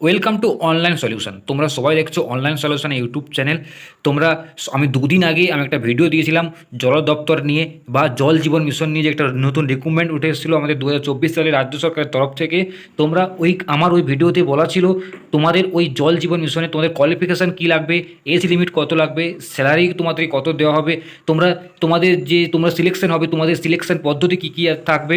Welcome to online solution তোমরা সবাই দেখছ অনলাইন সলিউশন ইউটিউব চ্যানেল তোমরা আমি দুদিন আগে আমি একটা ভিডিও দিয়েছিলাম জল দপ্তর নিয়ে বা জল জীবন মিশন নিয়ে যে একটা নতুন রিক্রুটমেন্ট উঠে এসেছিল আমাদের দু হাজার চব্বিশ সালে রাজ্য সরকারের তরফ থেকে। তোমরা ওই আমার ওই ভিডিওতে বলা ছিল, তোমাদের ওই জল জীবন মিশনে তোমাদের কোয়ালিফিকেশান কী লাগবে এজ লিমিট কত লাগবে স্যালারি তোমাদের কত দেওয়া হবে, তোমরা তোমাদের যে তোমরা সিলেকশন হবে, তোমাদের সিলেকশন পদ্ধতি কী কী থাকবে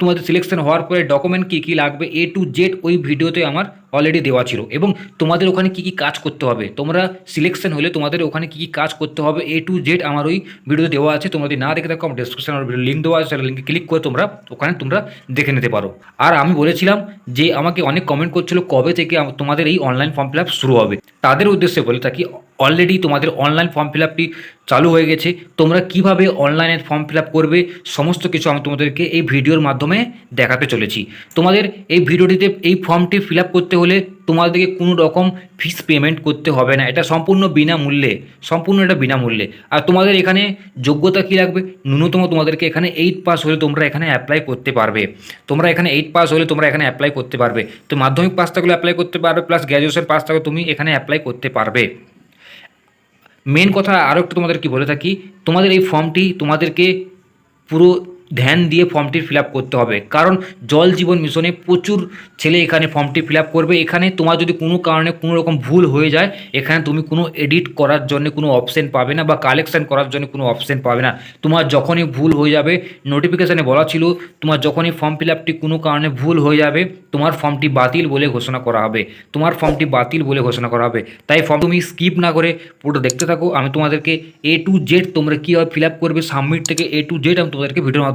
তোমাদের সিলেকশন হওয়ার পরে ডকুমেন্ট কী কী লাগবে এ টু জেড ওই ভিডিওতে আমার অলরেডি দেওয়া ছিল। এবং তোমাদের ওখানে কী কী কাজ করতে হবে? তোমরা সিলেকশন হলে তোমাদের ওখানে কী কী কাজ করতে হবে? এ টু জেড আমার ওই ভিডিওতে দেওয়া আছে। তোমরা যদি না দেখে থাকো, আমার ডিসক্রিপশন ভিডিও লিঙ্ক দেওয়া আছে। লিঙ্কে ক্লিক করে তোমরা ওখানে তোমরা দেখে নিতে পারো। আর আমি বলেছিলাম যে আমাকে অনেক কমেন্ট করছিল কবে থেকে তোমাদের এই অনলাইন ফর্ম ফিল আপ শুরু হবে। তাদের উদ্দেশ্যে বলে থাকি অলরেডি তোমাদের অনলাইন ফর্ম ফিল আপটি চালু হয়ে গেছে। তোমরা কীভাবে অনলাইনে ফর্ম ফিল আপ করবে, সমস্ত কিছু আমি তোমাদেরকে এই ভিডিওর মাধ্যমে দেখাতে চলেছি। তোমাদের এই ভিডিওটিতে এই ফর্মটি ফিল আপ করতে হলে তোমাদেরকে কোনো রকম ফিস পেমেন্ট করতে হবে না। এটা সম্পূর্ণ বিনামূল্যে, সম্পূর্ণ এটা বিনামূল্যে। আর তোমাদের এখানে যোগ্যতা কী লাগবে? ন্যূনতম তোমাদেরকে এখানে এইট পাস হলে তোমরা এখানে অ্যাপ্লাই করতে পারবে। তোমরা এখানে এইট পাস হলে তোমরা এখানে অ্যাপ্লাই করতে পারবে। তো মাধ্যমিক পাস থাকলে অ্যাপ্লাই করতে পারবে প্লাস গ্র্যাজুয়েশন পাস থাকলে তুমি এখানে অ্যাপ্লাই করতে পারবে। মেন কথা আরও একটু তোমাদের কি বলে থাকি তোমাদের এই ফর্মটি তোমাদেরকে পুরো ধ্যান দিয়ে ফর্মটি ফিল করতে হবে। কারণ জল জীবন মিশনে প্রচুর ছেলে এখানে ফর্মটি ফিল করবে। এখানে তোমার যদি কোনো কারণে কোনো রকম ভুল হয়ে যায়, এখানে তুমি কোনো এডিট করার জন্য কোনো অপশান পাবে না বা কালেকশান করার জন্য কোনো অপশান পাবে না। তোমার যখনই ভুল হয়ে যাবে নোটিফিকেশানে বলা ছিল, তোমার যখনই ফর্ম ফিল কোনো কারণে ভুল হয়ে যাবে, তোমার ফর্মটি বাতিল বলে ঘোষণা করা হবে। তোমার ফর্মটি বাতিল বলে ঘোষণা করা হবে। তাই ফর্ম তুমি স্কিপ না করে পুরো দেখতে থাকো। আমি তোমাদেরকে এ টু জেড তোমরা কীভাবে ফিল করবে সাবমিট থেকে এ টু জেড আমি তোমাদেরকে ভিডিওর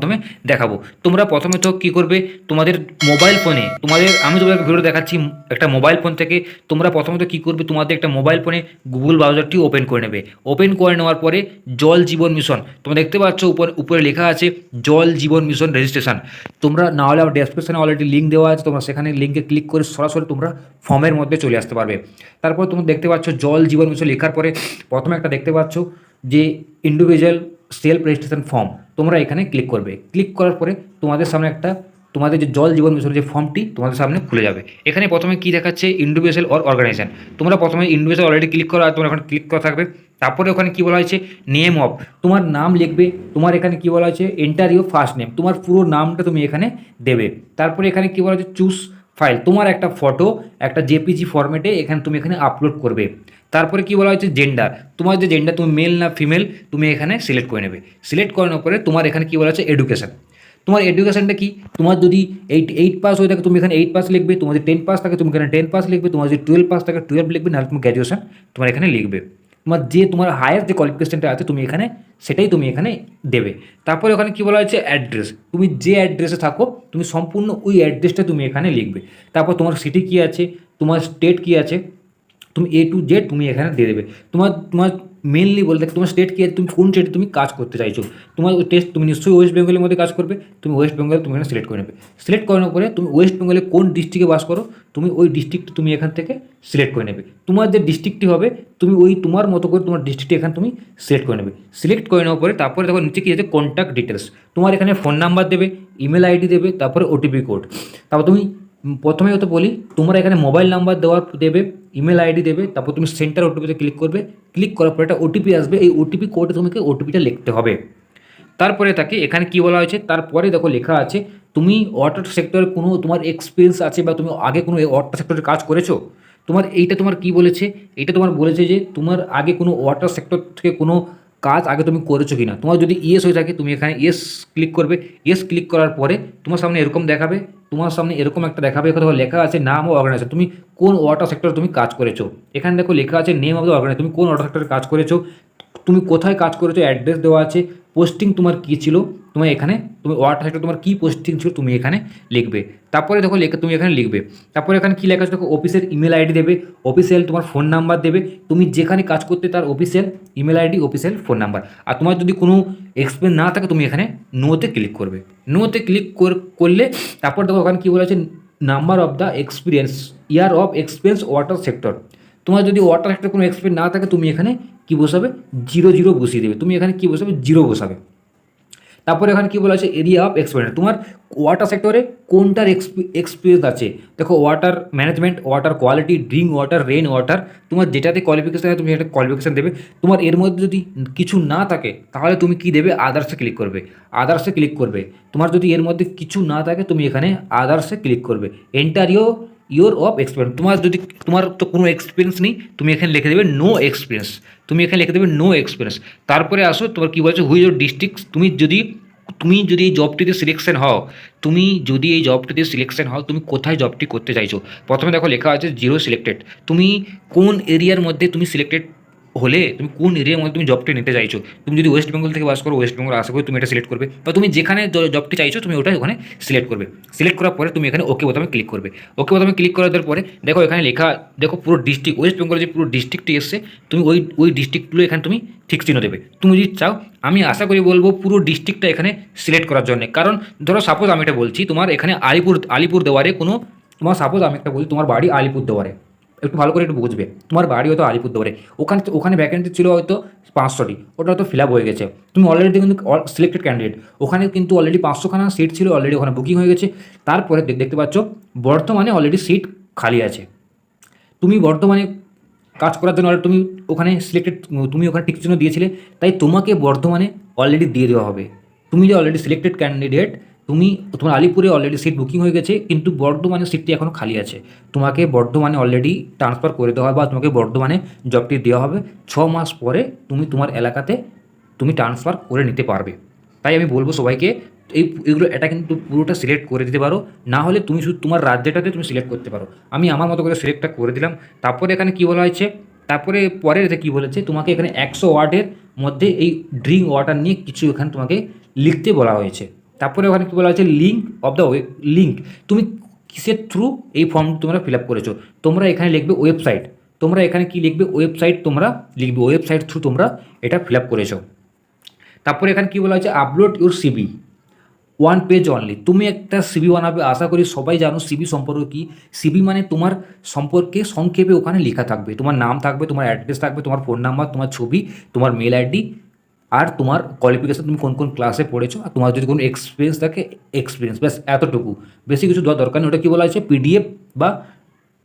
দেখাবো। তোমরা প্রথমে তো কী করবে? তোমাদের মোবাইল ফোনে তোমাদের, আমি তোমাদের ভিডিও দেখাচ্ছি, একটা মোবাইল ফোন থেকে তোমরা প্রথমত কী করবে? তোমাদের একটা মোবাইল ফোনে গুগল ব্রাউজারটি ওপেন করে নেবে। ওপেন করে নেওয়ার পরে জল জীবন মিশন তোমরা দেখতে পাচ্ছ উপরে উপরে লেখা আছে জল জীবন মিশন রেজিস্ট্রেশন তোমরা না হলে আমার ডেসক্রিপশনে অলরেডি লিঙ্ক দেওয়া আছে, তোমরা সেখানে লিঙ্কে ক্লিক করে সরাসরি তোমরা ফর্মের মধ্যে চলে আসতে পারবে। তারপর তোমরা দেখতে পাচ্ছ জল জীবন মিশন লেখার পরে প্রথমে একটা দেখতে পাচ্ছ যে ইন্ডিভিজুয়াল সেলফ রেজিস্ট্রেশন ফর্ম তোমরা এখানে ক্লিক করবে। ক্লিক করার পরে তোমাদের সামনে একটা, তোমাদের যে জল জীবন মিশনের যে ফর্মটি তোমাদের সামনে খুলে যাবে। এখানে প্রথমে কী দেখাচ্ছে? ইন্ডিভিজুয়াল অর অর্গানাইজেশন তোমরা প্রথমে ইন্ডিভিজুয়াল অলরেডি ক্লিক করো তোমরা এখন ক্লিক করা থাকবে। তারপরে ওখানে কী বলা হয়েছে? নেম অফ তোমার নাম লিখবে। তোমার এখানে কী বলা হয়েছে? এন্টার ইউ ফার্স্ট নেম তোমার পুরো নামটা তুমি এখানে দেবে। তারপরে এখানে কী বলা হয়েছে? চুজ ফাইল তোমার একটা ফটো একটা জেপিজি ফরম্যাটে এখানে তুমি এখানে আপলোড করবে। তারপরে কি বলা হয়েছে? জেন্ডার তোমার যে জেন্ডার তুমি মেল না ফিমেল তুমি এখানে সিলেক্ট করে নেবে। সিলেক্ট করানোর পরে তোমার এখানে কি বলা হচ্ছে এডুকেশন তোমার এডুকেশনটা কি? তোমার যদি এইট এইট পাস হয়ে থাকে, তুমি এখানে এইট পাস লিখবে। তোমার যদি টেন পাস থাকে, তুমি এখানে টেন পাস লিখবে। তোমার যদি টুয়েলভ পাস থাকে টুয়েলভ লিখবে, নাহলে তুমি গ্র্যাজুয়েশন তোমার এখানে লিখবে। তোমার যে তোমার হায়ার যে কোয়ালিফিকেশনটা আছে, তুমি এখানে সেটাই তুমি এখানে দেবে। তারপরে ওখানে কি বলা হয়েছে? অ্যাড্রেস তুমি যে অ্যাড্রেসে থাকো, তুমি সম্পূর্ণ ওই অ্যাড্রেসটা তুমি এখানে লিখবে। তারপর তোমার সিটি কী আছে? তোমার স্টেট কী আছে? তুমি এ টু জেড তুমি এখানে দিয়ে দেবে। তোমার তোমার মেনলি বলে বলতে তোমার স্টেট কি, তুমি কোন স্টেটে তুমি কাজ করতে চাইছো? তোমার টেস্ট তুমি নিশ্চয়ই ওয়েস্ট বেঙ্গলের মধ্যে কাজ করবে, তুমি ওয়েস্ট বেঙ্গল তুমি এখানে সিলেক্ট করে নেবে। সিলেক্ট করানোর পরে তুমি ওয়েস্ট বেঙ্গলে কোন ডিস্ট্রিক্টে বাস করো, তুমি ওই ডিস্ট্রিক্ট তুমি এখান থেকে সিলেক্ট করে নেবে। তোমার যে ডিস্ট্রিক্টটি হবে, তুমি ওই তোমার মতো করে তোমার ডিস্ট্রিক্টটি এখানে তুমি সিলেক্ট করে নেবে। সিলেক্ট করে নেওয়ার পরে তারপরে দেখো নিচে কি আছে কন্ট্যাক্ট ডিটেলস তোমার এখানে ফোন নাম্বার দেবে ইমেল আইডি দেবে, তারপরে ওটিপি কোড তারপর তুমি উম, প্রথমে তো বলি তোমরা এখানে মোবাইল নাম্বার দেওয়ার দেবে ইমেল আইডি দেবে তারপর তুমি সেন্টার ওটিপিতে ক্লিক করবে ক্লিক করার পরে একটা ওটিপি আসবে এই ওটিপি কোডে তোমাকে ওটিপিটা লিখতে হবে। তারপরে তাকে এখানে কি বলা হয়েছে তারপরে দেখো লেখা আছে তুমি ওয়াটার সেক্টরে কোনো তোমার এক্সপিরিয়েন্স আছে বা তুমি আগে কোনো ওয়াটার সেক্টরে কাজ করেছ? তোমার এইটা তোমার কি বলেছে? এইটা তোমার বলেছে যে তোমার আগে কোনো ওয়াটার সেক্টর থেকে কোনো কাজ আগে তুমি করেছ কি না তোমার যদি ইয়েস হয়ে থাকে, তুমি এখানে ইয়েস ক্লিক করবে। ইয়েস ক্লিক করার পরে তোমার সামনে এরকম দেখাবে, তোমার সামনে এরকম একটা দেখাবে, এখানে লেখা আছে নাম ও অর্গানাইজেশন তুমি কোন ওয়াটার সেক্টরে তুমি কাজ করেছ? এখানে দেখো লেখা আছে নেম অফ দ্য অর্গানাইজার তুমি কোন ওয়াটার সেক্টরে কাজ করেছ? তুমি কোথায় কাজ করেছ? অ্যাড্রেস দেওয়া আছে। পোস্টিং তোমার কী ছিল? তোমার এখানে, তুমি ওয়াটার সেক্টর তোমার কী পোস্টিং ছিল তুমি এখানে লিখবে। তারপরে দেখো লেখা তুমি এখানে লিখবে। তারপরে এখানে কী লেখা আছে? দেখো অফিসের ইমেল আইডি দেবে অফিসিয়াল তোমার ফোন নাম্বার দেবে, তুমি যেখানে কাজ করতে তার official email ID official phone number আর তোমার যদি কোনো এক্সপেরিয়েন্স না থাকে, তুমি এখানে নোতে ক্লিক করবে। নোতে ক্লিক করলে তারপর দেখো ওখানে কী বলেছে number of the experience year of experience water sector তোমার যদি ওয়াটার সেক্টর কোনো এক্সপিরিয়েন্স না থাকে, তুমি এখানে কী বসাবে? জিরো জিরো বসিয়ে দেবে। তুমি এখানে কী বসাবে? জিরো বসাবে। তারপরে এখানে কি বলা আছে? এরিয়া অফ এক্সপেরিয়েন্স তোমার ওয়াটার সেক্টরে কোনটার এক্সপিরিয়েন্স আছে? দেখো water management water quality drink water rain water তোমার যেটাতে কোয়ালিফিকেশান আছে তুমি একটা কোয়ালিফিকেশান দেবে। তোমার এর মধ্যে যদি কিছু না থাকে, তাহলে তুমি কি দেবে? আদার্সে ক্লিক করবে। আদার্সে ক্লিক করবে। তোমার যদি এর মধ্যে কিছু না থাকে, তুমি এখানে আদার্সে ক্লিক করবে। এন্টারিও ইয়োর অফ এক্সপিরিয়েন্স তোমার যদি, তোমার তো কোনো এক্সপিরিয়েন্স নেই, তুমি এখানে লিখে দেবে নো এক্সপিরিয়েন্স তুমি এখানে লিখে দেবে নো এক্সপিরিয়েন্স তারপরে আসো, তোমার কী বলছো হুই ইয়োর ডিস্ট্রিক্ট তুমি যদি তুমি যদি এই জবটিতে সিলেকশন হও, তুমি যদি এই জবটিতে সিলেকশন হও, তুমি কোথায় জবটি করতে চাইছো? প্রথমে দেখো লেখা আছে জিরো সিলেক্টেড তুমি কোন এরিয়ার মধ্যে তুমি সিলেক্টেড হলে তুমি কোন এরিয়ার মধ্যে তুমি জবটি নিতে চাইছো? তুমি যদি ওয়েস্ট বেঙ্গল থেকে বাস করো ওয়েস্ট বেঙ্গল আশা করি তুমি এটা সিলেক্ট করবে। বা তুমি যেখানে জবটি চাইছো, তুমি ওটা ওখানে সিলেক্ট করবে। সিলেক্ট করার পরে তুমি এখানে ওকে বোতামে ক্লিক করবে। ওকে বোতামে ক্লিক করার পরে দেখো এখানে লেখা, দেখো পুরো ডিস্ট্রিক্ট ওয়েস্ট বেঙ্গলের যে পুরো ডিস্ট্রিক্টটি এসছে, তুমি ওই ওই ডিস্ট্রিক্টগুলো এখানে তুমি ঠিক চিহ্ন দেবে। তুমি যদি চাও, আমি আশা করি বলব পুরো ডিস্ট্রিক্টটা এখানে সিলেক্ট করার জন্য। কারণ ধরো সাপোজ আমি এটা বলছি, তোমার এখানে আলিপুর আলিপুর দেওয়ারে কোনো, তোমার সাপোজ আমি একটা বলছি তোমার বাড়ি আলিপুর দেওয়ারে একটু ভালো করে একটু বুঝবে। তোমার বাড়ি হয়তো আলিপুরদুয়ারে। ওখানে ওখানে ভ্যাকেন্সি ছিল হয়তো পাঁচশোটি। ওটা হয়তো ফিল আপ হয়ে গেছে। তুমি অলরেডি কিন্তু সিলেক্টেড ক্যান্ডিডেট ওখানে কিন্তু অলরেডি পাঁচশোখানা সিট ছিল অলরেডি ওখানে বুকিং হয়ে গেছে। তারপরে দেখতে পাচ্ছ, বর্তমানে অলরেডি সিট খালি আছে। তুমি বর্তমানে কাজ করার জন্য তুমি ওখানে সিলেক্টেড তুমি ওখানে টিক চিহ্ন দিয়েছিলে। তাই তোমাকে বর্ধমানে অলরেডি দিয়ে দেওয়া হবে। তুমি যে অলরেডি সিলেক্টেড ক্যান্ডিডেট তুমি, তোমার আলিপুরে অলরেডি সিট বুকিং হয়ে গেছে, কিন্তু বর্ধমানে সিটটি এখনও খালি আছে। তোমাকে বর্ধমানে অলরেডি ট্রান্সফার করে দেওয়া হবে বা তোমাকে বর্ধমানে জবটি দেওয়া হবে। ছ মাস পরে তুমি তোমার এলাকাতে তুমি ট্রান্সফার করে নিতে পারবে। তাই আমি বলব সবাইকে, এই এগুলো, এটা কিন্তু পুরোটা সিলেক্ট করে দিতে পারো। না হলে তুমি শুধু তোমার রাজ্যটাতে তুমি সিলেক্ট করতে পারো। আমি আমার মতো করে সিলেক্টটা করে দিলাম। তারপরে এখানে কী বলা হয়েছে? তারপরে পরের এতে কী বলেছে, তোমাকে এখানে একশো ওয়ার্ডের মধ্যে এই ড্রিঙ্ক ওয়াটার নিয়ে কিছু এখানে তোমাকে লিখতে বলা হয়েছে। তারপরে ওখানে কী বলা হয়েছে? লিঙ্ক অফ দ্য লিঙ্ক তুমি কিসের থ্রু এই ফর্ম তোমরা ফিল আপ করেছ? তোমরা এখানে লিখবে ওয়েবসাইট তোমরা এখানে কি লিখবে? ওয়েবসাইট তোমরা লিখবে। ওয়েবসাইট থ্রু তোমরা এটা ফিল আপ করেছ। তারপরে এখানে কী বলা হয়েছে? Upload your CV one page only তুমি একটা সিবি বানাবে। আশা করি সবাই জানো সিবি সম্পর্কে কি? সিবি মানে তোমার সম্পর্কে সংক্ষেপে ওখানে লেখা থাকবে। তোমার নাম থাকবে, তোমার অ্যাড্রেস থাকবে, তোমার ফোন নাম্বার তোমার ছবি, তোমার মেল আইডি আর তোমার কোয়ালিফিকেশান তুমি কোন কোন ক্লাসে পড়েছো, আর তোমার যদি কোনো এক্সপিরিয়েন্স থাকে এক্সপিরিয়েন্স ব্যাস, এতটুকু। বেশি কিছু দেওয়ার দরকার নেই। ওটা কী বলা হয়েছে? পিডিএফ বা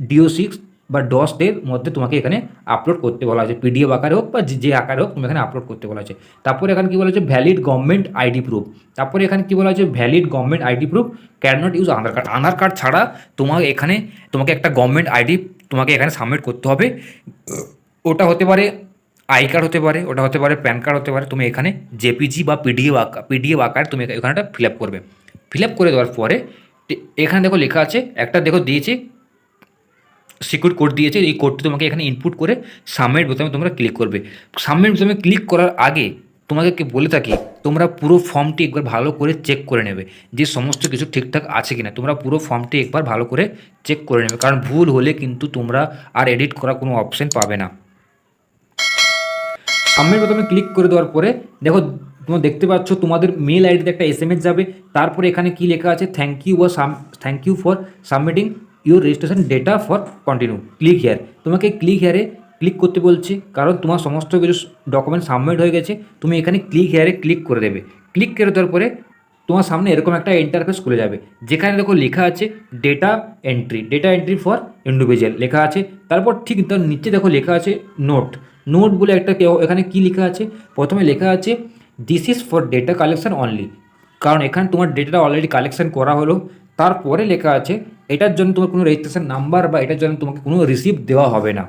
ডিও সিক্স বা ডসের মধ্যে তোমাকে এখানে আপলোড করতে বলা হয়েছে। পিডিএফ আকারে হোক বা যে- আকারে হোক, তুমি এখানে আপলোড করতে বলা হয়েছে। তারপরে এখানে কী বলা হয়েছে? ভ্যালিড গভর্নমেন্ট আইডি প্রুফ তারপরে এখানে কী বলা হয়েছে? Valid government ID proof can not use Aadhaar card Aadhaar card ছাড়া তোমাকে এখানে তোমাকে একটা গভর্নমেন্ট আইডি তোমাকে এখানে সাবমিট করতে হবে। ওটা হতে পারে আই কার্ড হতে পারে, ওটা হতে পারে, প্যান কার্ড হতে পারে, তুমি এখানে জেপিজি বা পিডিএফ আকার পিডিএফ আকারে তুমি এখানেটা ফিল আপ করবে। ফিল আপ করে দেওয়ার পরে এখানে দেখো লেখা আছে, একটা দেখো দিয়েছে সিকিউর কোড দিয়েছে, এই কোডটি তোমাকে এখানে ইনপুট করে সাবমিট বোতামে তোমরা ক্লিক করবে। সাবমিট বোতামে ক্লিক করার আগে তোমাকে কি বলে থাকি, তোমরা পুরো ফর্মটি একবার ভালো করে চেক করে নেবে যে সমস্ত কিছু ঠিকঠাক আছে কিনা। তোমরা পুরো ফর্মটি একবার ভালো করে চেক করে নেবে, কারণ ভুল হলে কিন্তু তোমরা আর এডিট করার কোনো অপশন পাবে না। সাবমিট বোতামে ক্লিক করে দেওয়ার পরে দেখো তোমরা দেখতে পাচ্ছ তোমাদের মেল আইডিতে একটা এস যাবে। তারপরে এখানে কি লেখা আছে? থ্যাংক ইউ বা thank you for submitting your registration data for continue click here তোমাকে ক্লিক হেয়ারে ক্লিক করতে বলছে। কারণ তোমার সমস্ত কিছু ডকুমেন্ট সাবমিট হয়ে গেছে। তুমি এখানে ক্লিক হেয়ারে ক্লিক করে দেবে। ক্লিক করে দেওয়ার পরে তোমার সামনে এরকম একটা ইন্টারফেস খুলে যাবে। যেখানে দেখো লেখা আছে data entry data entry for individual লেখা আছে। তারপর ঠিক তার নিচে দেখো লেখা আছে নোট নোট বলে একটা কেউ- এখানে কি লেখা আছে? প্রথমে লেখা আছে this is for data collection only কারণ এখানে তোমার ডেটাটা অলরেডি কালেকশন করা হলো। তারপরে লেখা আছে, এটার জন্য তোমার কোনো রেজিস্ট্রেশন নাম্বার বা এটার জন্য তোমাকে কোনো রিসিপ্ট দেওয়া হবে না।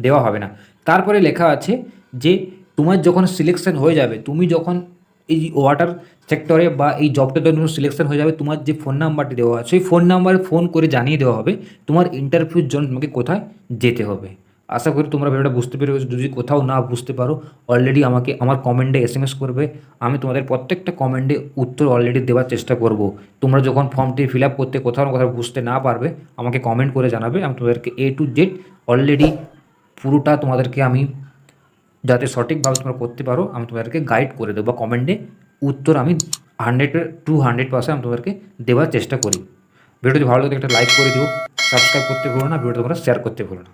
দেওয়া হবে না। তারপরে লেখা আছে যে, তোমার যখন সিলেকশন হয়ে যাবে, তুমি যখন এই ওয়াটার সেক্টরে বা এই জবটাতে যখন সিলেকশন হয়ে যাবে, তোমার যে ফোন নাম্বারটি দেওয়া আছে সেই ফোন নাম্বারে ফোন করে জানিয়ে দেওয়া হবে, তোমার ইন্টারভিউর জন্য তোমাকে কোথায় যেতে হবে। আশা করি তোমরা ভিডিওটা বুঝতে পেরেছ। যদি কোথাও না বুঝতে পারো অলরেডি আমাকে আমার কমেন্টে এস করবে। আমি তোমাদের প্রত্যেকটা কমেন্টে উত্তর অলরেডি দেওয়ার চেষ্টা করব। তোমরা যখন ফর্মটি ফিল আপ করতে কোথাও না কোথাও বুঝতে না পারবে, আমাকে কমেন্ট করে জানাবে। আমি তোমাদেরকে এ টু জেড অলরেডি পুরোটা তোমাদেরকে আমি যাতে সঠিকভাবে তোমরা করতে পারো, আমি তোমাদেরকে গাইড করে দেবো বা কমেন্টে উত্তর আমি হান্ড্রেড টু হান্ড্রেড পার্সেন্ট আমি তোমাদেরকে দেওয়ার চেষ্টা করি। ভিডিওটি ভালো লাগলে একটা লাইক করে দিও। সাবস্ক্রাইব করতে ভুলো না, ভিডিওটা তোমরা শেয়ার করতে ভুলো না।